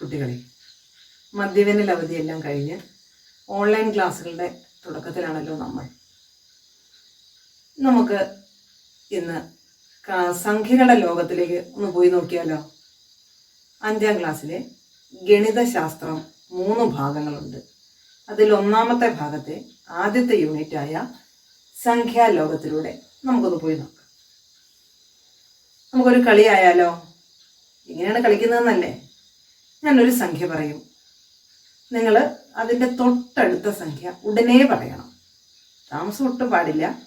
കുട്ടികളെ. മദ്യവേനൽ അവധിയെല്ലാം കഴിഞ്ഞ് ഓൺലൈൻ ക്ലാസ്സുകളുടെ തുടക്കത്തിലാണല്ലോ നമ്മൾ. നമുക്ക് ഇന്ന് സംഖ്യകളുടെ ലോകത്തിലേക്ക് ഒന്ന് പോയി നോക്കിയാലോ? അഞ്ചാം ക്ലാസ്സിലെ ഗണിതശാസ്ത്രം മൂന്ന് ഭാഗങ്ങളുണ്ട്. അതിൽ ഒന്നാമത്തെ ഭാഗത്തെ ആദ്യത്തെ യൂണിറ്റായ സംഖ്യാലോകത്തിലൂടെ നമുക്കൊന്ന് പോയി നോക്കാം. നമുക്കൊരു കളിയായാലോ? എങ്ങനെയാണ് കളിക്കുന്നതെന്നല്ലേ? ഞാനൊരു സംഖ്യ പറയും. നിങ്ങൾ അതിന്റെ തൊട്ടടുത്ത സംഖ്യ ഉടനെ പറയണം. താമസം ഒട്ടും പാടില്ല.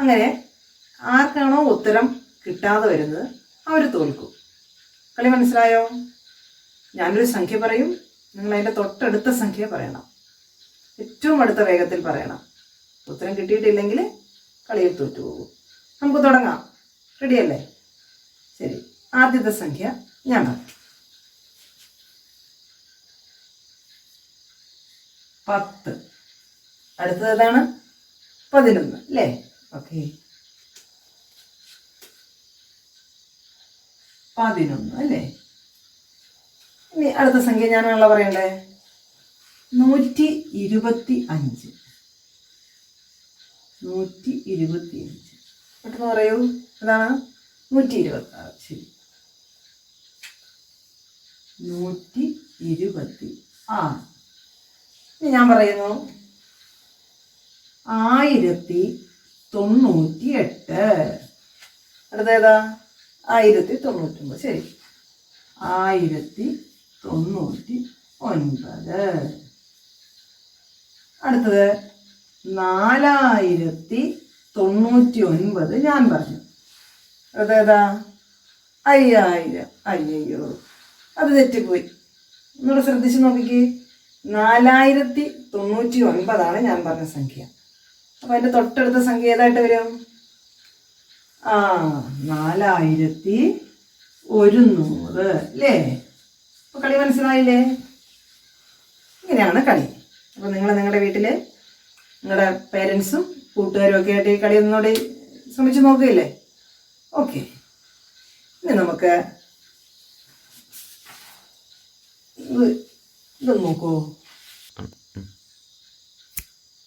അങ്ങനെ ആർക്കാണോ ഉത്തരം കിട്ടാതെ വരുന്നത് അവർ തോൽക്കും. കളി മനസ്സിലായോ? ഞാനൊരു സംഖ്യ പറയും നിങ്ങൾ അതിന്റെ തൊട്ടടുത്ത സംഖ്യ പറയണം. ഏറ്റവും അടുത്ത വേഗത്തിൽ പറയണം. ഉത്തരം കിട്ടിയിട്ടില്ലെങ്കിൽ കളിയിൽ തോറ്റുപോകും നമുക്ക് തുടങ്ങാം. റെഡിയല്ലേ ശരി. ആദ്യത്തെ സംഖ്യ ഞാൻ പറയാം. പത്ത്. അടുത്തത് ഏതാണ്? പതിനൊന്ന് അല്ലേ? ഓക്കെ. പതിനൊന്ന് അല്ലേ? ഇനി അടുത്ത സംഖ്യ ഞാനാണല്ലോ പറയണ്ടേ? നൂറ്റി ഇരുപത്തി അഞ്ച്. നൂറ്റി ഇരുപത്തി അഞ്ച്. പെട്ടെന്ന് പറയൂ. അതാണ് നൂറ്റി ഇരുപത്തി ആറ് ശരി. നൂറ്റി ഇരുപത്തി ആറ്. ഞാൻ പറയുന്നു. ആയിരത്തി തൊണ്ണൂറ്റി എട്ട് അടുത്തേതാ? ആയിരത്തി തൊണ്ണൂറ്റൊമ്പത് ശരി. ആയിരത്തി തൊണ്ണൂറ്റി ഒൻപത് അടുത്തത്. നാലായിരത്തി തൊണ്ണൂറ്റി ഒൻപത് ഞാൻ പറഞ്ഞു. അതേതാ അയ്യായിരം. അയ്യയ്യോ അത് തെറ്റിപ്പോയി. ഒന്നുകൂടെ ശ്രദ്ധിച്ച് നോക്കിക്കേ. നാലായിരത്തി തൊണ്ണൂറ്റി ഒൻപതാണ് ഞാൻ പറഞ്ഞ സംഖ്യ. അപ്പോൾ അതിന്റെ തൊട്ടടുത്ത സംഖ്യ ഏതായിട്ട് വരും? ആ നാലായിരത്തി ഒരുന്നൂറ് അല്ലേ? അപ്പോൾ കളി മനസ്സിലായില്ലേ? ഇങ്ങനെയാണ് കളി. അപ്പോൾ നിങ്ങൾ നിങ്ങളുടെ വീട്ടിൽ നിങ്ങളുടെ പേരൻസും കൂട്ടുകാരും ഒക്കെ ആയിട്ട് ഈ കളി ഒന്നുകൂടി ശ്രമിച്ചു നോക്കുകയില്ലേ? ഓക്കെ. ഇനി നമുക്ക് ഇത് നോക്കൂ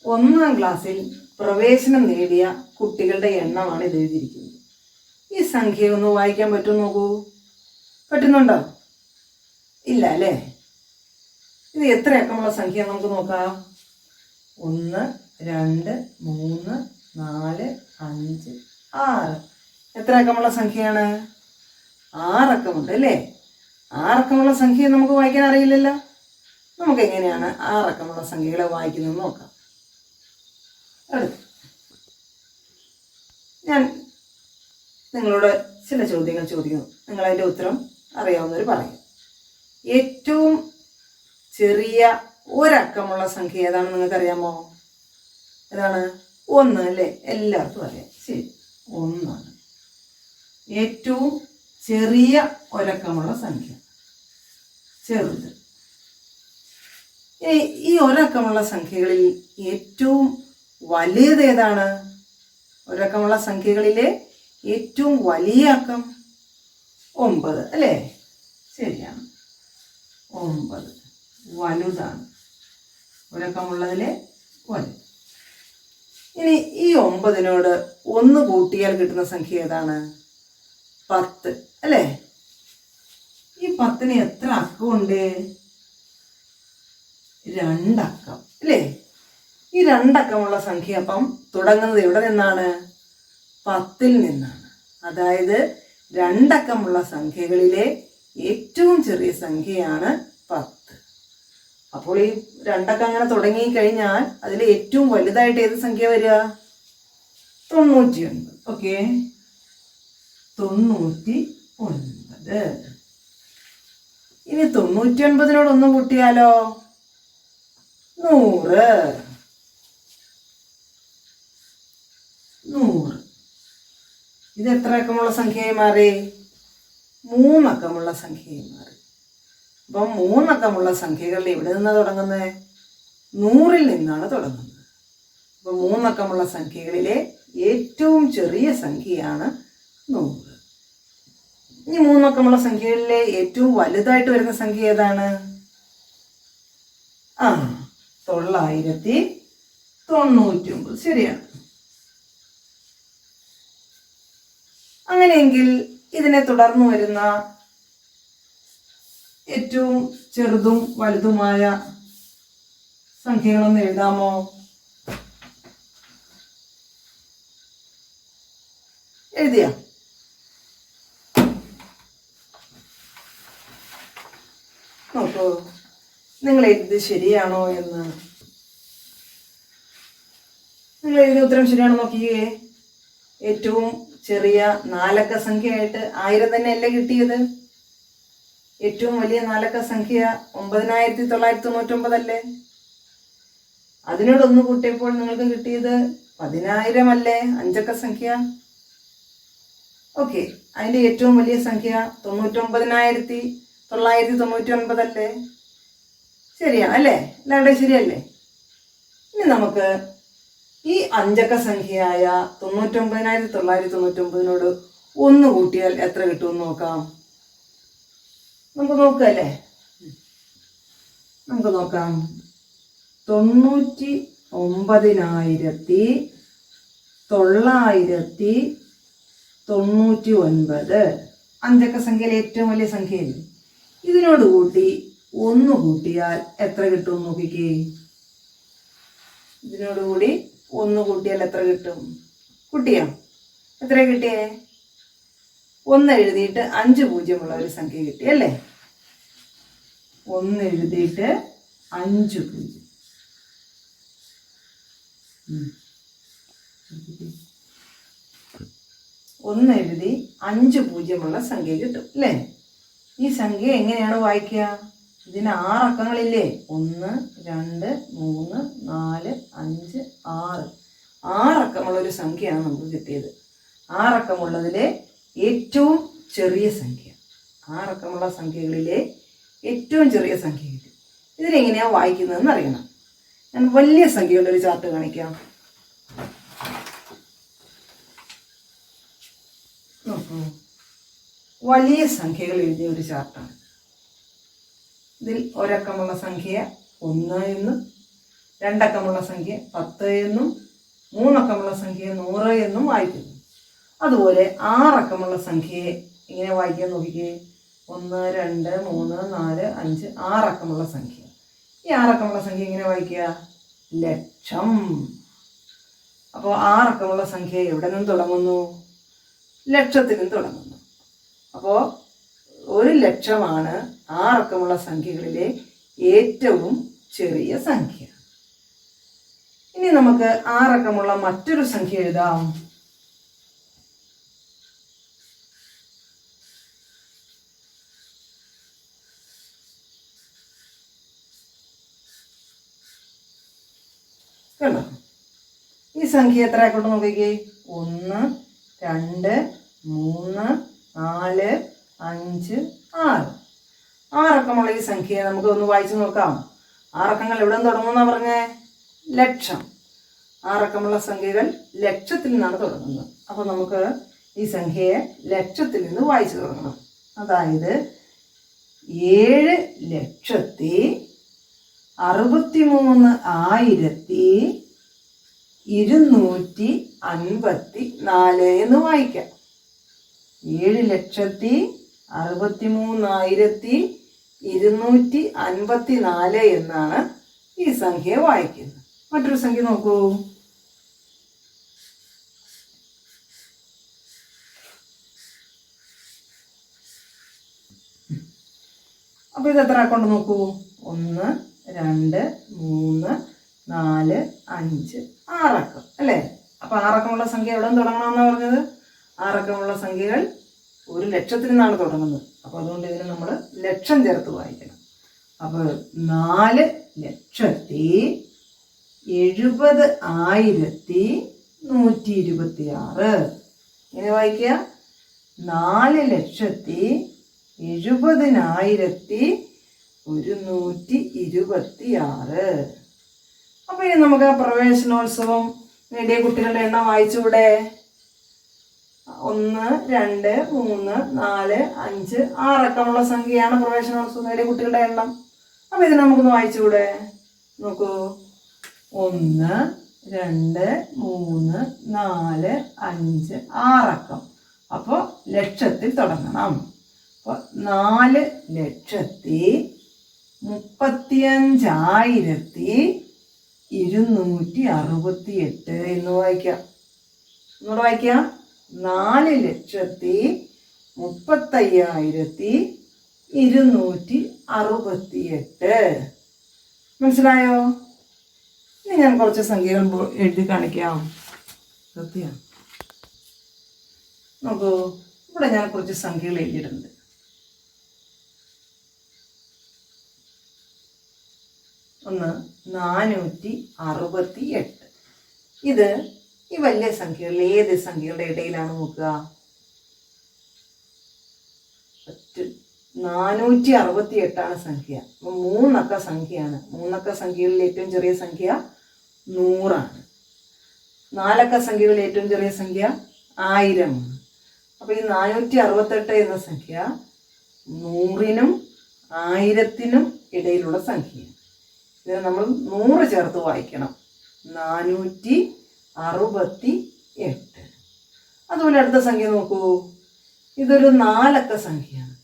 ഒന്നാം ക്ലാസ്സിൽ പ്രവേശനം നേടിയ കുട്ടികളുടെ എണ്ണമാണ് ഇത് എഴുതിയിരിക്കുന്നത്. ഈ സംഖ്യ ഒന്ന് വായിക്കാൻ പറ്റുമോ നോക്കൂ? പറ്റുന്നുണ്ടോ? ഇല്ല അല്ലേ? ഇത് എത്ര അക്കമുള്ള സംഖ്യ നമുക്ക് നോക്കാം? ഒന്ന് രണ്ട് മൂന്ന് നാല് അഞ്ച് ആറ്. എത്ര അക്കമുള്ള സംഖ്യയാണ്? ആറക്കമുണ്ട് അല്ലേ? ആറക്കമുള്ള സംഖ്യ നമുക്ക് വായിക്കാൻ അറിയില്ലല്ലോ. നമുക്ക് എങ്ങനെയാണ് ആ ആറക്കമുള്ള സംഖ്യകളെ വായിക്കുന്നത് നോക്കാം. ഞാൻ നിങ്ങളോട് ചില ചോദ്യങ്ങൾ ചോദിക്കുന്നു. നിങ്ങൾ അതിന്റെ ഉത്തരം അറിയാവുന്നവർ പറയും. ഏറ്റവും ചെറിയ ഒരക്കമുള്ള സംഖ്യ ഏതാണെന്ന് നിങ്ങൾക്ക് അറിയാമോ ഏതാണ്? ഒന്ന് അല്ലേ? എല്ലാവർക്കും അറിയാം. ശരി. ഒന്നാണ്. ഏറ്റവും ചെറിയ ഒരക്കമുള്ള സംഖ്യ. ചെറുത്. ഈ ഒരക്കമുള്ള സംഖ്യകളിൽ ഏറ്റവും വലിയത് ഏതാണ്? ഒരക്കമുള്ള സംഖ്യകളിലെ ഏറ്റവും വലിയ അക്കം ഒമ്പത് അല്ലേ? ശരിയാണ്. ഒമ്പത്. വലുതാണ്. ഒരക്കമുള്ളതിലെ വലുത് ഇനി ഈ ഒമ്പതിനോട് ഒന്ന് കൂട്ടിയാൽ കിട്ടുന്ന സംഖ്യ ഏതാണ്? പത്ത് അല്ലേ? ഈ പത്തിന് എത്ര അക്കമുണ്ട്? രണ്ടക്കം അല്ലേ? ഈ രണ്ടക്കമുള്ള സംഖ്യ അപ്പം തുടങ്ങുന്നത് എവിടെ നിന്നാണ്? പത്തിൽ നിന്നാണ്. അതായത് രണ്ടക്കമുള്ള സംഖ്യകളിലെ ഏറ്റവും ചെറിയ സംഖ്യയാണ് പത്ത്. അപ്പോൾ ഈ രണ്ടക്കം അങ്ങനെ തുടങ്ങി കഴിഞ്ഞാൽ അതിൽ ഏറ്റവും വലുതായിട്ട് ഏത് സംഖ്യ വരിക? തൊണ്ണൂറ്റി ഒൻപത് ഓക്കെ. തൊണ്ണൂറ്റി ഒൻപത് ഇനി തൊണ്ണൂറ്റി ഒൻപതിനോട് ഒന്നും കൂട്ടിയാലോ? നൂറ്. നൂറ്. ഇത് എത്ര അക്കമുള്ള സംഖ്യയായി മാറി? മൂന്നക്കമുള്ള സംഖ്യയായി മാറി. അപ്പം മൂന്നക്കമുള്ള സംഖ്യകൾ എവിടെ നിന്നാണ് തുടങ്ങുന്നത് നൂറിൽ നിന്നാണ് തുടങ്ങുന്നത്. അപ്പം മൂന്നക്കമുള്ള സംഖ്യകളിലെ ഏറ്റവും ചെറിയ സംഖ്യയാണ് നൂറ്. ഇനി മൂന്നക്കമുള്ള സംഖ്യകളിലെ ഏറ്റവും വലുതായിട്ട് വരുന്ന സംഖ്യ ഏതാണ്? ആ. തൊള്ളായിരത്തി തൊണ്ണൂറ്റി ഒമ്പത് ശരിയാണ്. അങ്ങനെയെങ്കിൽ ഇതിനെ തുടർന്ന് വരുന്ന ഏറ്റവും ചെറുതും വലുതുമായ സംഖ്യകളൊന്ന് എഴുതാമോ? എഴുതിയ. നോക്കൂ. നിങ്ങൾ എഴുതിയത് ശരിയാണോ എന്ന്. നിങ്ങൾ എഴുതിയ ഉത്തരം ശരിയാണോ നോക്കിയേ ഏറ്റവും ചെറിയ നാലക്ക സംഖ്യയായിട്ട് ആയിരം തന്നെയല്ലേ കിട്ടിയത്. ഏറ്റവും വലിയ നാലക്ക സംഖ്യ ഒമ്പതിനായിരത്തി തൊള്ളായിരത്തി തൊണ്ണൂറ്റൊമ്പതല്ലേ അതിനോട് ഒന്ന് കൂട്ടിയപ്പോൾ നിങ്ങൾക്ക് കിട്ടിയത് പതിനായിരം അല്ലേ അഞ്ചക്ക സംഖ്യ. ഓക്കെ അതിന്റെ ഏറ്റവും വലിയ സംഖ്യ തൊണ്ണൂറ്റൊമ്പതിനായിരത്തി തൊള്ളായിരത്തി തൊണ്ണൂറ്റി ഒൻപതല്ലേ ശരിയാണ് അല്ലേ? എല്ലാവരുടെ ശരിയല്ലേ? ഇനി നമുക്ക് ഈ അഞ്ചക്ക സംഖ്യയായ തൊണ്ണൂറ്റൊമ്പതിനായിരത്തി തൊള്ളായിരത്തി തൊണ്ണൂറ്റൊമ്പതിനോട് ഒന്ന് കൂട്ടിയാൽ എത്ര കിട്ടുമെന്ന് നോക്കാം. നമുക്ക് നോക്കല്ലേ? നമുക്ക് നോക്കാം. തൊണ്ണൂറ്റി ഒമ്പതിനായിരത്തി തൊള്ളായിരത്തി തൊണ്ണൂറ്റി ഒൻപത് അഞ്ചക്ക സംഖ്യയിലെ ഏറ്റവും വലിയ സംഖ്യയല്ലേ? ഇതിനോട് കൂട്ടി ഒന്ന് കൂട്ടിയാൽ എത്ര കിട്ടും നോക്കിക്കേ? ഇതിനോട് കൂടി ഒന്ന് കൂട്ടിയാൽ എത്ര കിട്ടും? കുട്ടിയാ എത്ര കിട്ടിയേ? ഒന്ന് എഴുതിയിട്ട് അഞ്ച് പൂജ്യമുള്ള ഒരു സംഖ്യ കിട്ടി അല്ലേ? ഒന്ന് എഴുതിയിട്ട് അഞ്ച് പൂജ്യം. ഒന്ന് എഴുതി അഞ്ച് പൂജ്യമുള്ള സംഖ്യ കിട്ടും അല്ലേ? ഈ സംഖ്യ എങ്ങനെയാണ് വായിക്കുക? ഇതിന് ആറ് അക്കങ്ങളില്ലേ ഒന്ന് രണ്ട് മൂന്ന് നാല് അഞ്ച് ആറ്. ആറക്കമുള്ളൊരു സംഖ്യയാണ് നമുക്ക് കിട്ടിയത്. ആറക്കമുള്ളതിലെ ഏറ്റവും ചെറിയ സംഖ്യ. ആറക്കമുള്ള സംഖ്യകളിലെ ഏറ്റവും ചെറിയ സംഖ്യ കിട്ടി. ഇതിനെങ്ങനെയാണ് വായിക്കുന്നതെന്ന് അറിയണം. ഞാൻ വലിയ സംഖ്യകളുടെ ഒരു ചാർട്ട് കാണിക്കാം. വലിയ സംഖ്യകൾ എഴുതിയ ഒരു ചാർട്ടാണ്. ഇതിൽ ഒരക്കമുള്ള സംഖ്യ ഒന്ന് എന്നും രണ്ടക്കമുള്ള സംഖ്യ പത്ത് എന്നും മൂന്നക്കമുള്ള സംഖ്യ നൂറ് എന്നും വായിക്കുന്നു. അതുപോലെ ആറക്കമുള്ള സംഖ്യയെ ഇങ്ങനെ വായിക്കാൻ നോക്കിക്കേ. ഒന്ന് രണ്ട് മൂന്ന് നാല് അഞ്ച് ആറക്കമുള്ള സംഖ്യ. ഈ ആറക്കമുള്ള സംഖ്യ ഇങ്ങനെ വായിക്കുക? ലക്ഷം. അപ്പോൾ ആറക്കമുള്ള സംഖ്യ എവിടെ നിന്ന് തുടങ്ങുന്നു? ലക്ഷത്തിൽ നിന്ന് തുടങ്ങുന്നു. അപ്പോൾ ഒരു ലക്ഷമാണ് ആറക്കമുള്ള സംഖ്യകളിലെ ഏറ്റവും ചെറിയ സംഖ്യ. ഇനി നമുക്ക് ആറക്കമുള്ള മറ്റൊരു സംഖ്യ എഴുതാം. കണ്ടോ? ഈ സംഖ്യ എത്ര ആയിക്കോട്ടെ നോക്കിക്കേ? ഒന്ന് രണ്ട് മൂന്ന് നാല് അഞ്ച് ആറ്. ആറക്കമുള്ള ഈ സംഖ്യയെ നമുക്ക് ഒന്ന് വായിച്ചു നോക്കാം. ആറക്കങ്ങൾ എവിടെ നിന്ന് തുടങ്ങുന്ന പറഞ്ഞേ? ലക്ഷം. ആറക്കമുള്ള സംഖ്യകൾ ലക്ഷത്തിൽ നിന്നാണ് തുടങ്ങുന്നത്. അപ്പോൾ നമുക്ക് ഈ സംഖ്യയെ ലക്ഷത്തിൽ നിന്ന് വായിച്ചു തുടങ്ങണം. അതായത് ഏഴ് ലക്ഷത്തി അറുപത്തിമൂന്ന് ആയിരത്തി ഇരുന്നൂറ്റി അൻപത്തി നാല് എന്ന് വായിക്കാം. ഏഴ് ലക്ഷത്തി അറുപത്തി മൂന്നായിരത്തി ഇരുന്നൂറ്റി അൻപത്തി നാല് എന്നാണ് ഈ സംഖ്യ വായിക്കുന്നത്. മറ്റൊരു സംഖ്യ നോക്കൂ. അപ്പൊ ഇത് എത്ര അക്കൗണ്ട് നോക്കൂ? ഒന്ന് രണ്ട് മൂന്ന് നാല് അഞ്ച് ആറക്കം അല്ലേ? അപ്പൊ ആറക്കമുള്ള സംഖ്യ എവിടെ നിന്ന് തുടങ്ങണമെന്നാ പറഞ്ഞത്? ആറക്കമുള്ള സംഖ്യകൾ ഒരു ലക്ഷത്തിൽ നിന്നാണ് തുടങ്ങുന്നത്. അപ്പോൾ അതുകൊണ്ട് ഇതിന് നമ്മൾ ലക്ഷം ചേർത്ത് വായിക്കണം. അപ്പോൾ നാല് ലക്ഷത്തി എഴുപത് ആയിരത്തി നൂറ്റി ഇരുപത്തി ആറ് ഇങ്ങനെ വായിക്കുക. നാല് ലക്ഷത്തി എഴുപതിനായിരത്തി ഒരുന്നൂറ്റി ഇരുപത്തി ആറ് അപ്പൊ ഇനി നമുക്ക് പ്രവേശനോത്സവം നേടിയ കുട്ടികളുടെ എണ്ണം വായിച്ചുകൂടെ ഒന്ന് രണ്ട് മൂന്ന് നാല് അഞ്ച് ആറക്കമുള്ള സംഖ്യയാണ് പ്രവേശനോത്സവം നേടിയ കുട്ടികളുടെ എണ്ണം. അപ്പൊ ഇത് നമുക്കൊന്ന് വായിച്ചുകൂടെ? നോക്കൂ. ഒന്ന് രണ്ട് മൂന്ന് നാല് അഞ്ച് ആറക്കം. അപ്പോൾ ലക്ഷത്തിൽ തുടങ്ങണം. അപ്പോൾ നാല് ലക്ഷത്തി മുപ്പത്തിയഞ്ചായിരത്തി ഇരുന്നൂറ്റി അറുപത്തി എട്ട് എന്ന് വായിക്കാം. ഒന്നുകൂടെ വായിക്കാം. നാല് ലക്ഷത്തി മുപ്പത്തയ്യായിരത്തി ഇരുന്നൂറ്റി അറുപത്തി എട്ട് മനസ്സിലായോ? ഇനി ഞാൻ കുറച്ച് സംഖ്യകൾ എഴുതി കാണിക്കാം. സത്യം. നോക്കൂ ഇവിടെ ഞാൻ കുറച്ച് സംഖ്യകൾ എഴുതിയിട്ടുണ്ട്. ഒന്ന് നാനൂറ്റി അറുപത്തി എട്ട് ഇത് ഈ വലിയ സംഖ്യകളിൽ ഏത് സംഖ്യകളുടെ ഇടയിലാണ് നോക്കുക? നാനൂറ്റി അറുപത്തി എട്ടാണ് സംഖ്യ മൂന്നക്ക സംഖ്യയാണ്. മൂന്നക്ക സംഖ്യകളിൽ ഏറ്റവും ചെറിയ സംഖ്യ നൂറാണ്. നാലക്ക സംഖ്യകളിൽ ഏറ്റവും ചെറിയ സംഖ്യ ആയിരമാണ് അപ്പോൾ ഈ നാനൂറ്റി അറുപത്തെട്ട് എന്ന സംഖ്യ നൂറിനും ആയിരത്തിനും ഇടയിലുള്ള സംഖ്യയാണ്. ഇതിന് നമ്മൾ നൂറ് ചേർത്ത് വായിക്കണം. നാനൂറ്റി അറുപത്തി എട്ട് അതുപോലെ അടുത്ത സംഖ്യ നോക്കൂ. ഇതൊരു നാലക്ക സംഖ്യയാണ്.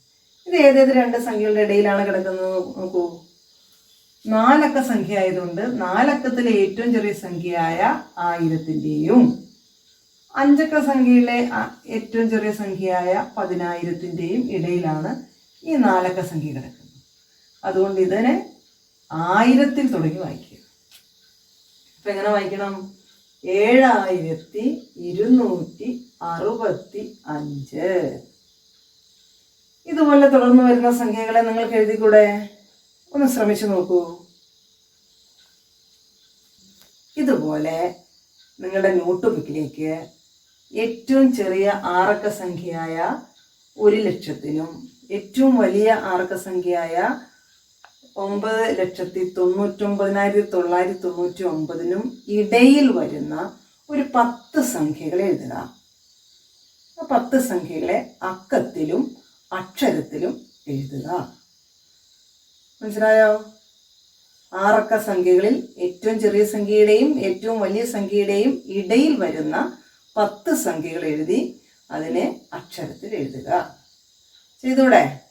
ഇത് ഏതേത് രണ്ട് സംഖ്യകളുടെ ഇടയിലാണ് കിടക്കുന്നത് നോക്കൂ. നാലക്ക സംഖ്യ ആയതുകൊണ്ട് നാലക്കത്തിലെ ഏറ്റവും ചെറിയ സംഖ്യയായ ആയിരത്തിന്റെയും അഞ്ചക്ക സംഖ്യയിലെ ഏറ്റവും ചെറിയ സംഖ്യയായ പതിനായിരത്തിന്റെയും ഇടയിലാണ് ഈ നാലക്ക സംഖ്യ കിടക്കുന്നത്. അതുകൊണ്ട് ഇതിനെ ആയിരത്തിൽ തുടങ്ങി വായിക്കുക. അപ്പം എങ്ങനെ വായിക്കണം? ഏഴായിരത്തി ഇരുന്നൂറ്റി അറുപത്തി അഞ്ച്. ഇതുപോലെ തുടർന്ന് വരുന്ന സംഖ്യകളെ നിങ്ങൾക്ക് എഴുതിക്കൂടെ? ഒന്ന് ശ്രമിച്ചു നോക്കൂ. ഇതുപോലെ നിങ്ങളുടെ നോട്ട് ബുക്കിലേക്ക് ഏറ്റവും ചെറിയ ആറക്ക സംഖ്യയായ ഒരു ലക്ഷത്തിനും ഏറ്റവും വലിയ ആറക്ക സംഖ്യയായ ഒമ്പത് ലക്ഷത്തി തൊണ്ണൂറ്റൊമ്പതിനായിരത്തി തൊള്ളായിരത്തി തൊണ്ണൂറ്റി ഒമ്പതിനും ഇടയിൽ വരുന്ന ഒരു പത്ത് സംഖ്യകൾ എഴുതുക. ആ പത്ത് സംഖ്യകളെ അക്കത്തിലും അക്ഷരത്തിലും എഴുതുക. മനസ്സിലായോ? ആറക്ക സംഖ്യകളിൽ ഏറ്റവും ചെറിയ സംഖ്യയുടെയും ഏറ്റവും വലിയ സംഖ്യയുടെയും ഇടയിൽ വരുന്ന പത്ത് സംഖ്യകൾ എഴുതി അതിനെ അക്ഷരത്തിൽ എഴുതുക. ചെയ്തൂടെ?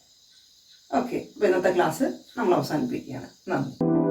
ഓക്കെ അപ്പോൾ ഇന്നത്തെ ക്ലാസ് നമ്മൾ അവസാനിപ്പിക്കുകയാണ് നന്ദി.